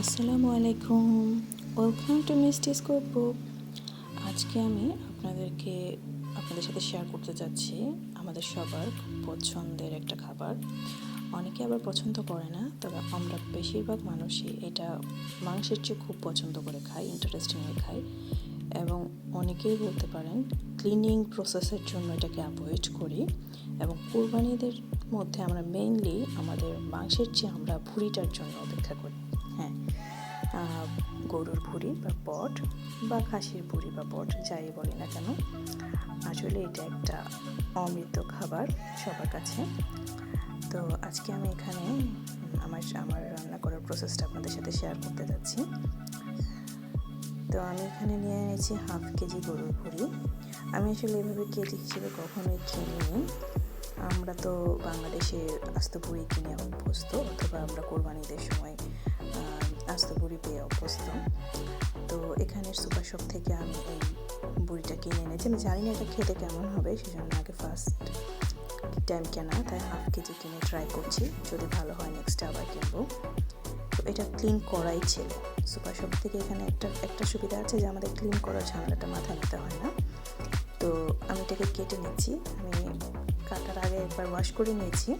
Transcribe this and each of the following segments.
আসসালামু আলাইকুম। Welcome to মিস্টিস cookbook আজকে আমি আপনাদেরকে, আপনাদের সাথে শেয়ার করতে যাচ্ছি আমাদের সবার পছন্দের একটা খাবার। অনেকে আবার পছন্দ করে না, তবে আমরা বেশিরভাগ মানুষই এটা মাংসের চেয়ে খুব পছন্দ করে খাই ইন্টারেস্টিংয়ে খাই। এবং অনেকেই বলতে পারেন ক্লিনিং প্রসেসের জন্য এটাকে অ্যাভয়েড করি। এবং কোরবানিদের মধ্যে আমরা মেইনলি আমাদের মাংসের চেয়ে আমরা ভুঁড়িটার জন্য অপেক্ষা করি। হ্যাঁ গরুর ভুঁড়ি বা পট বা খাসির ভুঁড়ি বা পট যাই বলি না কেন, আসলে এটা একটা অমৃত খাবার সবার কাছে। তো আজকে আমি এখানে আমার আমার রান্না করার প্রসেসটা আপনাদের সাথে শেয়ার করতে যাচ্ছি। তো আমি এখানে নিয়ে এনেছি হাফ কেজি গরুর ভুঁড়ি। আমি আসলে এভাবে কেজি হিসেবে কখনোই কিনিনি। আমরা তো বাংলাদেশে আস্ত ভুঁড়ি কিনে অভ্যস্ত, অথবা আমরা কোরবানিদের সময় আস্ত ভুঁড়ি পেয়ে অভ্যস্ত। তো এখানের সুপার শপ থেকে আমি এই বুড়িটা কিনে এনেছি। আমি জানি না এটা খেতে কেমন হবে, সেজন্য আগে ফার্স্ট টাইম কেনা, তাই হাফ কেজি কিনে ট্রাই করছি। যদি ভালো হয় নেক্সট আবার কিনবো। তো এটা ক্লিন করাই ছিল। সুপার শপ থেকে এখানে একটা একটা সুবিধা আছে যে আমাদের ক্লিন করার ঝামেলাটা মাথা নিতে হয় না। তো আমি এটাকে কেটে নিচ্ছি। আমি কাটার আগে একবার ওয়াশ করে নিয়েছি।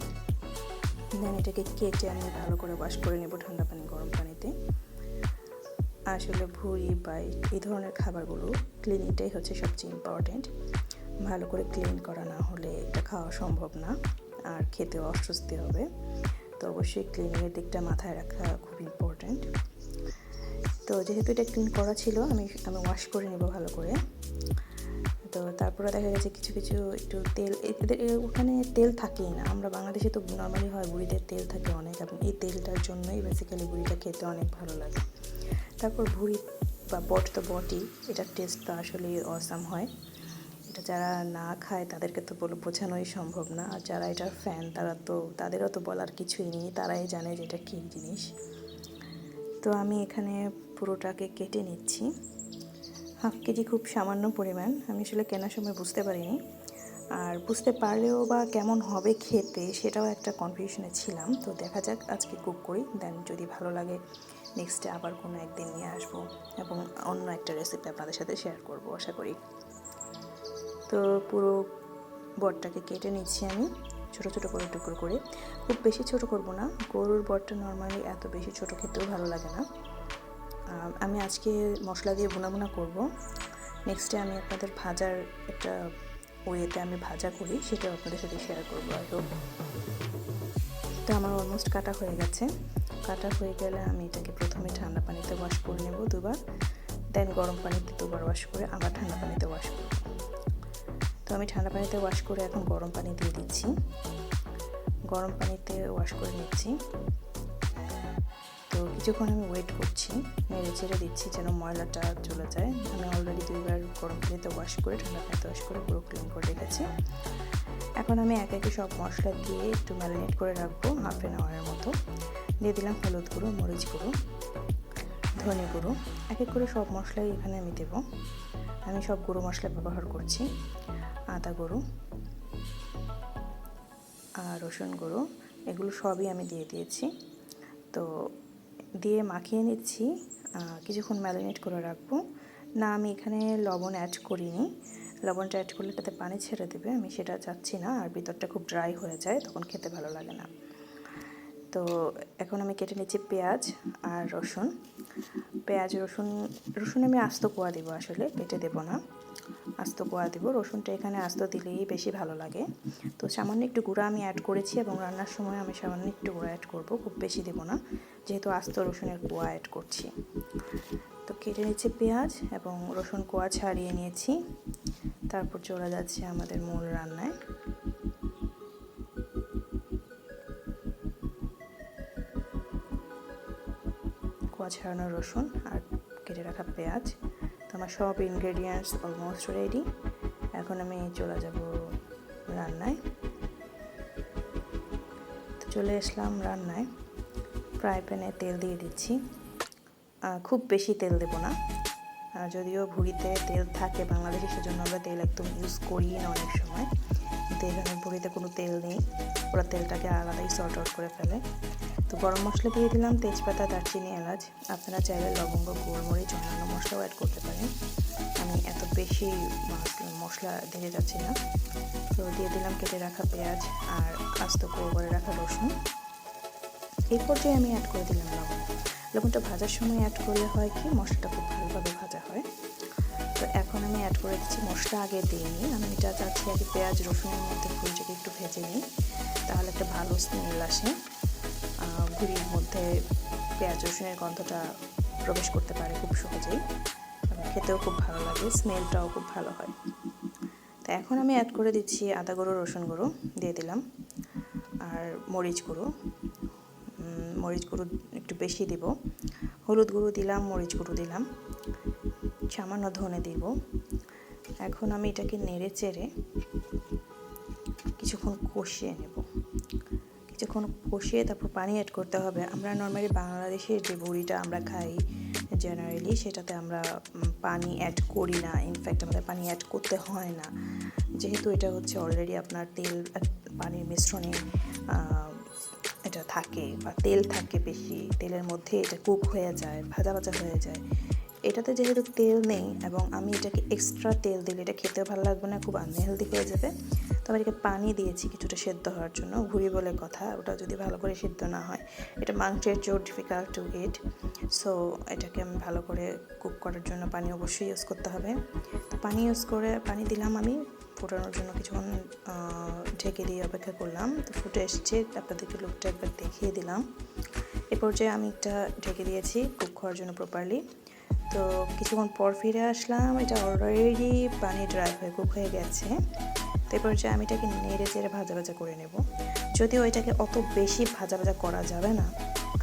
দেন এটাকে কেটে আমি ভালো করে ওয়াশ করে নেব ঠান্ডা পানি, গরম পানিতে। আসলে ভুঁড়ি বা এই ধরনের খাবারগুলো ক্লিনিংটাই হচ্ছে সবচেয়ে ইম্পর্ট্যান্ট ভালো করে ক্লিন করা না হলে এটা খাওয়া সম্ভব না, আর খেতেও অস্বস্তি হবে। তো অবশ্যই ক্লিনিংয়ের দিকটা মাথায় রাখা খুব ইম্পর্ট্যান্ট তো যেহেতু এটা ক্লিন করা ছিল, আমি আমি ওয়াশ করে নেব ভালো করে। তো তারপরে দেখা গেছে কিছু কিছু একটু তেল এদের ওখানে তেল থাকেই না। আমরা বাংলাদেশে তো নর্মালি হয় বুড়িদের তেল থাকে অনেক, এবং এই তেলটার জন্যই বেসিক্যালি বুড়িটা খেতে অনেক ভালো লাগে। তারপর ভুড়ি বা বট তো বটই, এটার টেস্ট তো আসলেই অসাম হয়। এটা যারা না খায়, তাদেরকে তো বলে বোঝানোই সম্ভব না। আর যারা এটার ফ্যান তারা তো, তাদেরও তো বলার কিছুই নেই। তারাই জানে যে এটা কী জিনিস। তো আমি এখানে পুরোটাকে কেটে নিচ্ছি। হাফ কেজি খুব সামান্য পরিমাণ। আমি আসলে কেনার সময় বুঝতে পারিনি। আর বুঝতে পারলেও বা কেমন হবে খেতে সেটাও একটা কনফিউশনে ছিলাম। তো দেখা যাক, আজকে কুক করি দেন যদি ভালো লাগে নেক্সটে আবার কোনো একদিন নিয়ে আসব এবং অন্য একটা রেসিপি আপনাদের সাথে শেয়ার করব, আশা করি। তো পুরো বটটাকে কেটে নিচ্ছি আমি, ছোট ছোট করে টুকরো করে। খুব বেশি ছোট করব না, গরুর বটটা নর্মালি এত বেশি ছোট খেতেও ভালো লাগে না। আমি আজকে মশলা দিয়ে ভুনা ভুনা করব নেক্সটে আমি আপনাদের ভাজার একটা ওয়েতে আমি ভাজা করি, সেটাও আপনাদের সাথে শেয়ার করব আর তো আমার অলমোস্ট কাটা হয়ে গেছে। কাটা হয়ে গেলে আমি এটাকে প্রথমে ঠান্ডা পানিতে ওয়াশ করে নেব দুবার। দেন গরম পানিতে দুবার ওয়াশ করে আবার ঠান্ডা পানিতে ওয়াশ করব। তো আমি ঠান্ডা পানিতে ওয়াশ করে এখন গরম পানি দিয়ে দিচ্ছি। গরম পানিতে ওয়াশ করে নিচ্ছি। কিছুক্ষণ আমি ওয়েট করছি নেড়ে চেড়ে দিচ্ছি যেন ময়লাটা চলে যায়। আমি অলরেডি দুইবার গরম পানিতে ওয়াশ করে, ঠান্ডা পানিতে ওয়াশ করে পুরো ক্লিন করে রেখেছি। এখন আমি এক একে সব মশলা দিয়ে একটু ম্যারিনেট করে রাখব হাফ অ্যান আওয়ারের মতো। দিয়ে দিলাম হলুদ গুঁড়ো, মরিচ গুঁড়ো, ধনে গুঁড়ো। এক এক করে সব মশলাই এখানে আমি দেবো। আমি সব গুঁড়ো মশলা ব্যবহার করছি। আদা গুঁড়ো আর রসুন গুঁড়ো, এগুলো সবই আমি দিয়ে দিয়েছি। তো দিয়ে মাখিয়ে নিচ্ছি। কিছুক্ষণ ম্যারিনেট করে রাখব। না, আমি এখানে লবণ অ্যাড করিনি। লবণটা অ্যাড করলে তাতে পানি ছেড়ে দেবে। আমি সেটা চাচ্ছি না, আর ভিতরটা খুব ড্রাই হয়ে যায়, তখন খেতে ভালো লাগে না। তো এখন আমি কেটে নিচ্ছি পেঁয়াজ আর রসুন। পেঁয়াজ, রসুন রসুন আমি আস্ত কোয়া দেবো আসলে, কেটে দেবো না। আস্ত কোয়া দেবো। রসুনটা এখানে আস্ত দিলেই বেশি ভালো লাগে। তো সামান্য একটু গুঁড়া আমি অ্যাড করেছি এবং রান্নার সময় আমি সামান্য একটু গুঁড়া অ্যাড করব, খুব বেশি দেবো না। যেহেতু আস্ত রসুনের কোয়া অ্যাড করছি। তো কেটে নিচ্ছি পেঁয়াজ এবং রসুন কোয়া ছাড়িয়ে নিয়েছি। তারপর চলে যাচ্ছে আমাদের মূল রান্নায়। কোয়া ছাড়ানো রসুন আর কেটে রাখা পেঁয়াজ। তো আমার সব ইনগ্রেডিয়েন্টস অলমোস্ট রেডি এখন আমি চলে যাব রান্নায়। তো চলে আসলাম রান্নায়। ফ্রাই প্যানে তেল দিয়ে দিচ্ছি। খুব বেশি তেল দেবো না। যদিও ভুড়িতে তেল থাকে বাংলাদেশে, সেজন্য আমরা তেল একদম ইউজ করি না অনেক সময়। কিন্তু এখানে বড়িতে কোনো তেল নেই। ওরা তেলটাকে আলাদাই সর্ট আউট করে ফেলে। তো গরম মশলা দিয়ে দিলাম তেজপাতা, দারচিনি, এলাচ। আপনারা চাইলে লবঙ্গ, গোলমরিচ, অন্যান্য মশলাও অ্যাড করতে পারেন। আমি এত বেশি মশলা দিতে যাচ্ছি না। তো দিয়ে দিলাম কেটে রাখা পেঁয়াজ আর আস্ত করে রাখা রসুন। এই পর্যায়ে আমি অ্যাড করে দিলাম লবণ। লবণটা ভাজার সময় অ্যাড করলে হয় কি, মশলাটা খুব ভালোভাবে ভাজা হয়। তো এখন আমি অ্যাড করে দিচ্ছি মশলা আগে দিইনি আমি এটা চাচ্ছি আগে পেঁয়াজ, রসুনের মধ্যে ভুলটাকে একটু ভেজে নিই। তাহলে একটা ভালো স্মেল আসে। ঘুড়ির মধ্যে পেঁয়াজ, রসুনের গন্ধটা প্রবেশ করতে পারে খুব সহজেই। খেতেও খুব ভালো লাগে স্মেলটাও খুব ভালো হয়। তো এখন আমি অ্যাড করে দিচ্ছি আদা গুঁড়ো, রসুন গুঁড়ো দিয়ে দিলাম। আর মরিচ গুঁড়ো। মরিচ গুঁড়ো একটু বেশি দিব। হলুদ গুঁড়ো দিলাম, মরিচ গুঁড়ো দিলাম। সামান্য ধনে দিব। এখন আমি এটাকে নেড়ে চেড়ে কিছুক্ষণ কষিয়ে নেব। কিছুক্ষণ কষিয়ে তারপর পানি অ্যাড করতে হবে। আমরা নর্মালি বাংলাদেশের যে বড়িটা আমরা খাই জেনারেলি সেটাতে আমরা পানি অ্যাড করি না। ইনফ্যাক্ট আমাদের পানি অ্যাড করতে হয় না। যেহেতু এটা হচ্ছে অলরেডি আপনার তেল পানির মিশ্রণে এটা থাকে বা তেল থাকে বেশি। তেলের মধ্যে এটা কুক হয়ে যায়, ভাজা ভাজা হয়ে যায়। এটাতে যেহেতু তেল নেই এবং আমি এটাকে এক্সট্রা তেল দিলে এটা খেতেও ভালো লাগবে না, খুব আনহেলদি হয়ে যাবে। তো আমি এটাকে পানি দিয়েছি কিছুটা সেদ্ধ হওয়ার জন্য ঘুরি বলে কথা, ওটা যদি ভালো করে সেদ্ধ না হয়। এটা মাংসের চেয়েও ডিফিকাল্ট টু ইট সো এটাকে আমি ভালো করে কুক করার জন্য পানি অবশ্যই ইউজ করতে হবে। তো পানি ইউজ করে পানি দিলাম আমি, ফোটানোর জন্য কিছুক্ষণ ঢেকে দিয়ে অপেক্ষা করলাম। তো ফুটে এসছে, আপনাদেরকে লুকটা একবার দেখিয়ে দিলাম। এ পর্যায়ে আমি একটা ঢেকে দিয়েছি কুক হওয়ার জন্য প্রপারলি তো কিছুক্ষণ পর ফিরে আসলাম। এটা অলরেডি পানি ড্রাই হয়ে কুক হয়ে গেছে। তো এ পর্যায়ে আমি এটাকে নেড়ে চেড়ে ভাজা ভাজা করে নেব। যদিও এটাকে অত বেশি ভাজা ভাজা করা যাবে না,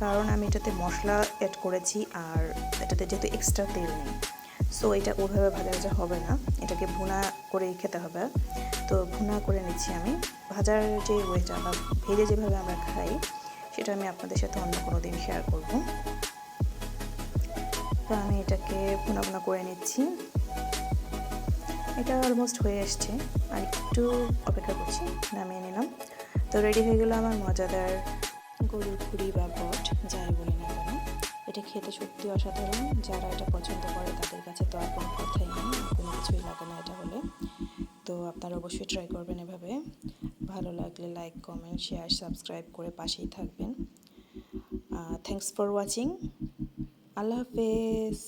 কারণ আমি এটাতে মশলা অ্যাড করেছি আর এটাতে যেহেতু এক্সট্রা তেল নেই। সো এটা ওইভাবে ভাজা ভাজা হবে না। এটাকে ভুনা করেই খেতে হবে। তো ভুনা করে নিচ্ছি আমি। ভাজার যে ওয়েটা বা ভেজে যেভাবে আমরা খাই, সেটা আমি আপনাদের সাথে অন্য কোনো দিন শেয়ার করব। তো আমি এটাকে ভুনা করে নিচ্ছি। এটা অলমোস্ট হয়ে এসছে। আর একটু অপেক্ষা করছি, নামিয়ে নিলাম। তো রেডি হয়ে গেল আমার মজাদার গরুর খুঁড়ি বা বট, যাই বলি না কেন। এটা খেতে সত্যি অসাধারণ। যারা এটা পছন্দ করে, তাদের কাছে তো আর কোনো কথাই নেই কোনো কিছুই লাগে না এটা হলে। তো আপনারা অবশ্যই ট্রাই করবেন এভাবে। ভালো লাগলে লাইক কমেন্ট শেয়ার সাবস্ক্রাইব করে পাশেই থাকবেন। থ্যাংকস ফর ওয়াচিং আল্লাহ হাফেজ।